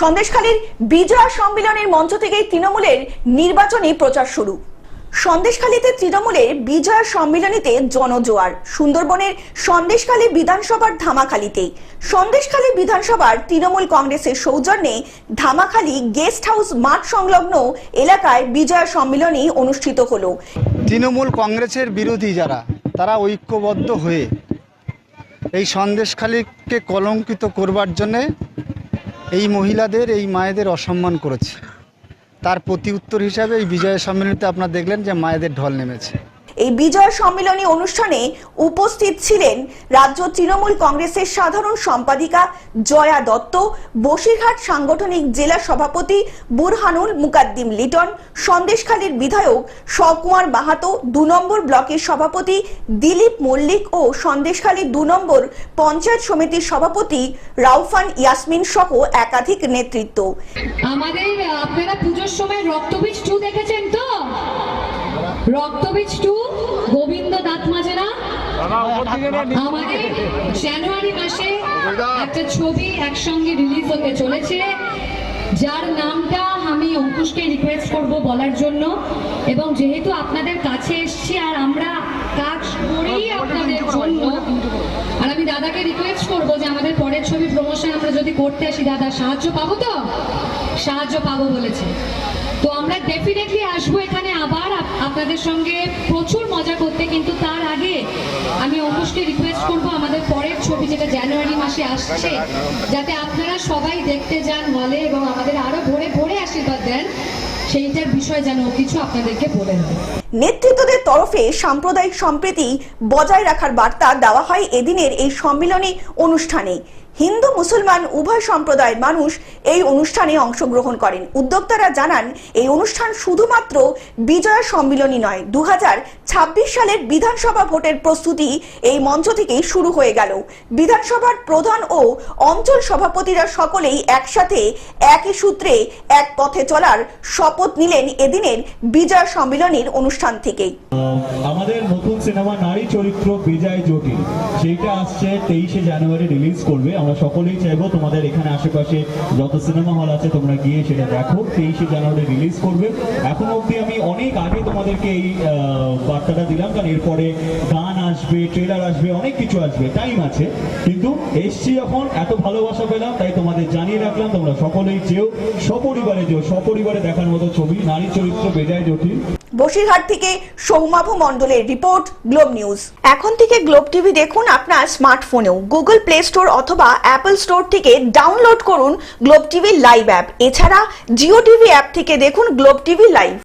সন্দেশখালীর বিজয়া সম্মেলনের মঞ্চ থেকেই তৃণমূলের নির্বাচনী প্রচার শুরু। সন্দেশখালীতে তৃণমূলের বিজয়া সম্মেলনীতে জনজোয়ার, সুন্দরবনের সন্দেশখালী বিধানসভার ধামাখালীতে সন্দেশখালী বিধানসভার তৃণমূল কংগ্রেসের সৌজন্যে ধামাখালী গেস্ট হাউস মাঠ সংলগ্ন এলাকায় বিজয়া সম্মেলনী অনুষ্ঠিত হলো। তৃণমূল কংগ্রেসের বিরোধী যারা, তারা ঐক্যবদ্ধ হয়ে এই সন্দেশখালীকে কলঙ্কিত করবার জন্যে এই মহিলাদের, এই মায়েদের অসম্মান করেছে। তার প্রতি উত্তর হিসাবে এই বিজয় সম্মেলনীতে আপনারা দেখলেন যে মায়েদের ঢল নেমেছে। এই বিজয় সম্মেলনী অনুষ্ঠানে উপস্থিত ছিলেন রাজ্য তৃণমূল কংগ্রেসের সাধারণ সম্পাদিকা জয়া দত্ত, বসিরহাট সাংগঠনিক জেলা সভাপতি বুরহানুল মুকাদ্দিম লিটন, সন্দেশখালীর বিধায়ক সকুমার মাহাতো, দু নম্বর ব্লকের সভাপতি দিলীপ মল্লিক ও সন্দেশখালী দু নম্বর পঞ্চায়েত সমিতির সভাপতি রাউফান ইয়াসমিন সহ একাধিক নেতৃত্ব। আমাদের, আপনারা পুজোর সময় রক্তবীজ টু দেখেছেন তো? রক্তবীজ টু গোবিন্দ দাঁত মাজেরা আমাদের জানুয়ারি মাসে একটা ছবি একসঙ্গে রিলিজ হতে চলেছে। যার নামটা আমি অঙ্কুশকে রিকোয়েস্ট করব বলার জন্য। এবং যেহেতু আপনাদের কাছে এসছি আর আমরা কাজ করেই আপনাদের জন্য আর আমি দাদাকে রিকোয়েস্ট করব যে আমাদের পরের ছবি প্রমোশন আমরা যদি করতে আসি দাদা সাহায্য পাবো তো? সাহায্য পাবো বলেছে। তো আমরা ডেফিনেটলি আসব এখানে আবার। আপনাদের সঙ্গে প্রচুর মজা করতে, কিন্তু তার আগে আমি অঙ্কুশকে রিকোয়েস্ট করব, আমাদের পরের ছবি যেটা জানুয়ারি মাসে আসছে, যাতে আপনারা সবাই দেখতে যান হলে এবং আমাদের আরও ভরে ভরে আশীর্বাদ দেন, সেইটার বিষয় যেন কিছু আপনাদেরকে বলে নেতৃত্বদের তরফে সাম্প্রদায়িক সম্প্রীতি বজায় রাখার বার্তা দেওয়া হয় এদিনের এই সম্মিলনী অনুষ্ঠানে হিন্দু মুসলমান উভয় সম্প্রদায়ের মানুষ এই অনুষ্ঠানে অংশগ্রহণ করেন। উদ্যোক্তারা জানান, এই অনুষ্ঠান শুধুমাত্র বিজয়া সম্মিলনী নয় দু সালের বিধানসভা ভোটের প্রস্তুতি এই মঞ্চ থেকেই শুরু হয়ে গেল। বিধানসভার প্রধান ও অঞ্চল সভাপতিরা সকলেই একসাথে একই সূত্রে এক পথে চলার শপথ নিলেন এদিনের বিজয়া সম্মিলনীর অনুষ্ঠান থেকেই। আমাদের নতুন সিনেমা নারী চরিত্র বিজয় জটিল সেইটা আসছে তেইশে জানুয়ারি রিলিজ করবে। আমরা সকলেই চাইব তোমাদের এখানে আশেপাশে যত সিনেমা হল আছে তোমরা গিয়ে সেটা দেখো। তেইশে জানুয়ারি রিলিজ করবে। এখন অবধি আমি অনেক আগে তোমাদেরকে এই বার্তাটা দিলাম, কারণ এরপরে গান আসবে ট্রেলার আসবে, অনেক কিছু আসবে টাইম আছে। কিন্তু এসছি যখন, এত ভালোবাসা পেলাম, তাই তোমাদের জানিয়ে রাখলাম, তোমরা সকলেই যেও, সপরিবারে যেও, সপরিবারে দেখার মতো ছবি, নারী চরিত্র বেজায় জটিল। বসিরহাট থেকে সৌমাভ মণ্ডলের রিপোর্ট, গ্লোব নিউজ। এখন থেকে গ্লোব টিভি দেখুন আপনার স্মার্টফোনেও, গুগল প্লে স্টোর অথবা অ্যাপল স্টোর থেকে ডাউনলোড করুন গ্লোব টিভি লাইভ অ্যাপ এছাড়া জিও টিভি অ্যাপ থেকে দেখুন গ্লোব টিভি লাইভ